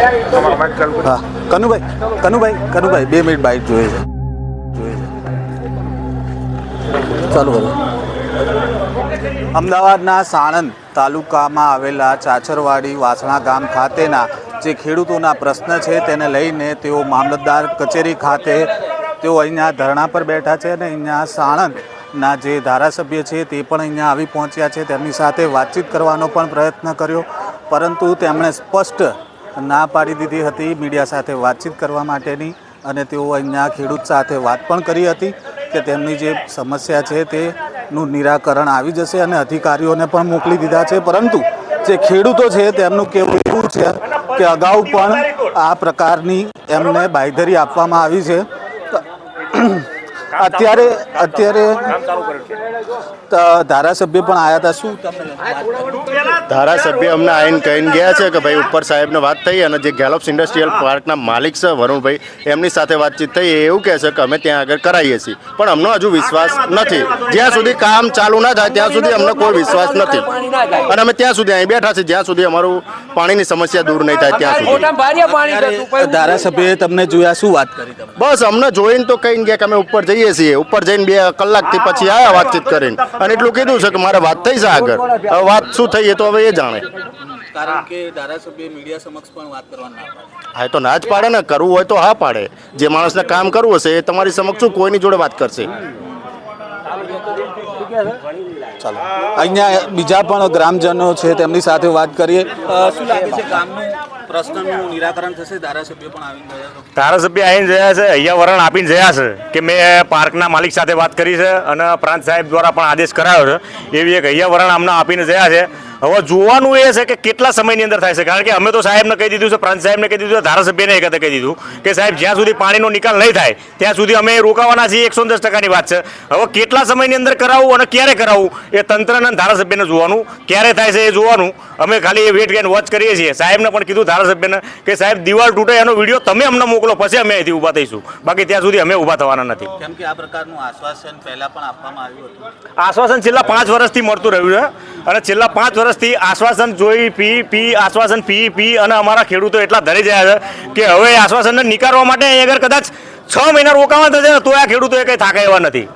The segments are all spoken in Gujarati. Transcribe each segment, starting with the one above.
હા. કનુભાઈ કનુભાઈ કનુભાઈ, બે મિનિટ બાઇક જોઈએ છે. જોઈએ છે. ચાલુ કરો અમદાવાદના સાણંદ તાલુકામાં આવેલા ચાચરવાડી વાસણા ગામ ખાતેના જે ખેડૂતોના પ્રશ્ન છે તેને લઈને તેઓ મામલતદાર કચેરી ખાતે તેઓ અહીંયા ધરણા પર બેઠા છે અને અહીંયા સાણંદના જે ધારાસભ્ય છે તે પણ અહીંયા આવી પહોંચ્યા છે. તેમની સાથે વાતચીત કરવાનો પણ પ્રયત્ન કર્યો, પરંતુ તેમણે સ્પષ્ટ ના પાડી દીધી હતી. મીડિયા સાથે વાતચીત કરવા માટેની અને તેઓ અહીંયા ખેડૂત સાથે વાત પણ કરી હતી કે તેમની જે સમસ્યા છે તેનું નિરાકરણ આવી જશે અને અધિકારીઓને પણ મોકલી દીધા છે. પરંતુ જે ખેડૂતો છે તેમનું કેવું એવું છે કે અગાઉ પણ આ પ્રકારની એમને બાંયધરી આપવામાં આવી છે. અત્યારે અત્યારે ધારાસભ્ય પણ આવ્યા હતા શું ધારાસભ્ય અમને આવીને કહીને ગયા છે કે ભાઈ ઉપર સાહેબને વાત થઈ અને જે ગેલોપ્સ ઇન્ડસ્ટ્રીયલ પાર્કના માલિક છે વરુણભાઈ એમની સાથે વાતચીત થઈ એવું કહે છે કે અમે ત્યાં આગળ કરાવીએ છીએ. પણ અમને હજુ વિશ્વાસ નથી. જ્યાં સુધી કામ ચાલુ ના થાય ત્યાં સુધી અમને કોઈ વિશ્વાસ નથી. અને અમે ત્યાં સુધી અહીં બેઠા છીએ જ્યાં સુધી અમારું પાણીની સમસ્યા દૂર નહીં થાય ત્યાં સુધી. ધારાસભ્યએ તમને જોયા શું વાત કરી બસ અમને જોઈને તો કહીને ગયા કે અમે ઉપર જઈએ છીએ ઉપર જઈને બે કલાકથી પછી આવ્યા વાતચીત કરીને. અને એટલું કીધું છે કે મારે વાત થઈ છે આગળ. હવે વાત શું થઈ એ તો હવે એ જાણે. કારણ કે ધારાસભ્ય મીડિયા સમક્ષ પણ વાત કરવા ના પાડે. હા એ તો ના જ પાડે ને કરવું હોય તો હા પાડે. જે માણસને કામ કરવું હશે એ તમારી સમક્ષ શું કોઈની જોડે વાત કરશે? ચાલો. અહીંયા બીજા પણ ગ્રામજનો છે તેમની સાથે વાત કરીએ. શું લાગે છે ગામનું પ્રશ્નનું નિરાકરણ થશે? ધારાસભ્ય પણ આવી ગયા ધારાસભ્ય આવીને જયા છે અહીંયા વરણ આપીને જયા છે કે મેં પાર્કના માલિક સાથે વાત કરી છે અને પ્રાંત સાહેબ દ્વારા પણ આદેશ કરાયો છે. એવી એક અહીંયા વરણ આમના આપીને જયા છે. હવે જોવાનું એ છે કે કેટલા સમયની અંદર થાય છે. કારણ કે અમે તો સાહેબને કહી દીધું છે પ્રાંત સાહેબને કહી દીધું છે ધારાસભ્યને એક કહી દીધું કે સાહેબ જ્યાં સુધી પાણીનો નિકાલ નહીં થાય ત્યાં સુધી અમે રોકાવાના છીએ એકસો દસ ટકાની વાત છે. હવે કેટલા સમયની અંદર કરાવવું અને ક્યારે કરાવવું એ તંત્રને ધારાસભ્યને જોવાનું. ક્યારે થાય છે એ જોવાનું. અમે ખાલી એ વેટ ગેન વોચ કરીએ છીએ. સાહેબને પણ કીધું ધારાસભ્યને કે સાહેબ દિવાલ તૂટે એનો વીડિયો તમે અમને મોકલો પછી અમે અહીંથી ઊભા થઈશું. બાકી ત્યાં સુધી અમે ઊભા થવાના નથી. કેમ કે આ પ્રકારનું આશ્વાસન પહેલાં પણ આપવામાં આવ્યું હતું. આશ્વાસન છેલ્લા પાંચ વર્ષથી મળતું રહ્યું છે. અને છેલ્લા પાંચ વર્ષથી આશ્વાસન જોઈ પી પી, આશ્વાસન પી પી અને અમારા ખેડૂતો એટલા ધરી જાય છે કે હવે આશ્વાસનને નિકાળવા માટે અહીં આગળ કદાચ છ મહિના રોકાવા થશે તો આ ખેડૂતો કંઈ થાકે એવા નથી.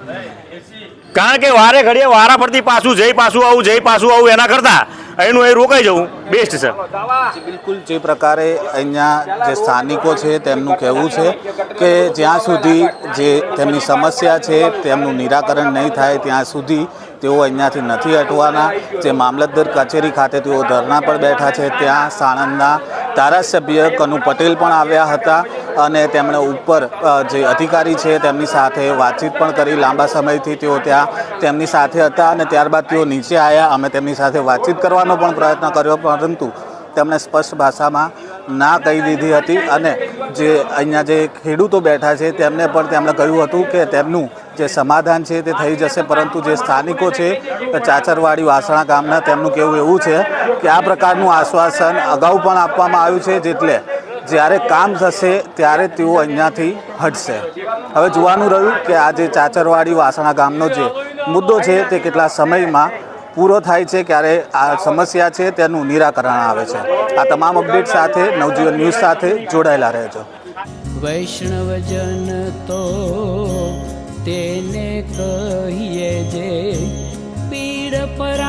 કારણ કે વારે ઘડીએ વારા પરથી પાછું જઈ પાછું આવું જઈ પાછું આવું એના કરતાં એનું એ રોકાઈ જવું. બેસ્ટ છે. બિલકુલ. જે પ્રકારે અહીંયા જે સ્થાનિકો છે તેમનું કહેવું છે કે જ્યાં સુધી જે તેમની સમસ્યા છે તેમનું નિરાકરણ નહીં થાય, ત્યાં સુધી તેઓ અહીંયાથી નથી હટવાના. જે મામલતદાર કચેરી ખાતે તેઓ ધરણા પર બેઠા છે, ત્યાં સાણંદના ધારાસભ્ય કનુ પટેલ પણ આવ્યા હતા અને તેમણે ઉપર જે અધિકારી છે તેમની સાથે વાતચીત પણ કરી. લાંબા સમયથી તેઓ ત્યાં તેમની સાથે હતા અને ત્યારબાદ તેઓ નીચે આવ્યા અમે તેમની સાથે વાતચીત કરવાનો પણ પ્રયત્ન કર્યો, પરંતુ તેમણે સ્પષ્ટ ભાષામાં ના કહી દીધી હતી અને જે અહીંયા જે ખેડૂતો બેઠા છે, તેમને પણ તેમણે કહ્યું હતું કે તેમનું જે સમાધાન છે તે થઈ જશે, પરંતુ જે સ્થાનિકો છે, ચાચરવાડી વાસણા ગામના, તેમનું કહેવું એવું છે કે આ પ્રકારનું આશ્વાસન અગાઉ પણ આપવામાં આવ્યું છે, જેટલે જ્યારે કામ થશે ત્યારે તેઓ અહીંયાથી હટશે. હવે જોવાનું રહ્યું કે આ જે ચાચરવાડી વાસણા ગામનો જે મુદ્દો છે, તે કેટલા સમયમાં પૂરો થાય છે ક્યારે આ સમસ્યા છે તેનું નિરાકરણ આવે છે. આ તમામ અપડેટ સાથે નવજીવન ન્યૂઝ સાથે જોડાયેલા રહેજો. વૈષ્ણવજન તો તેને કહીએ જે પીડ પરાઈ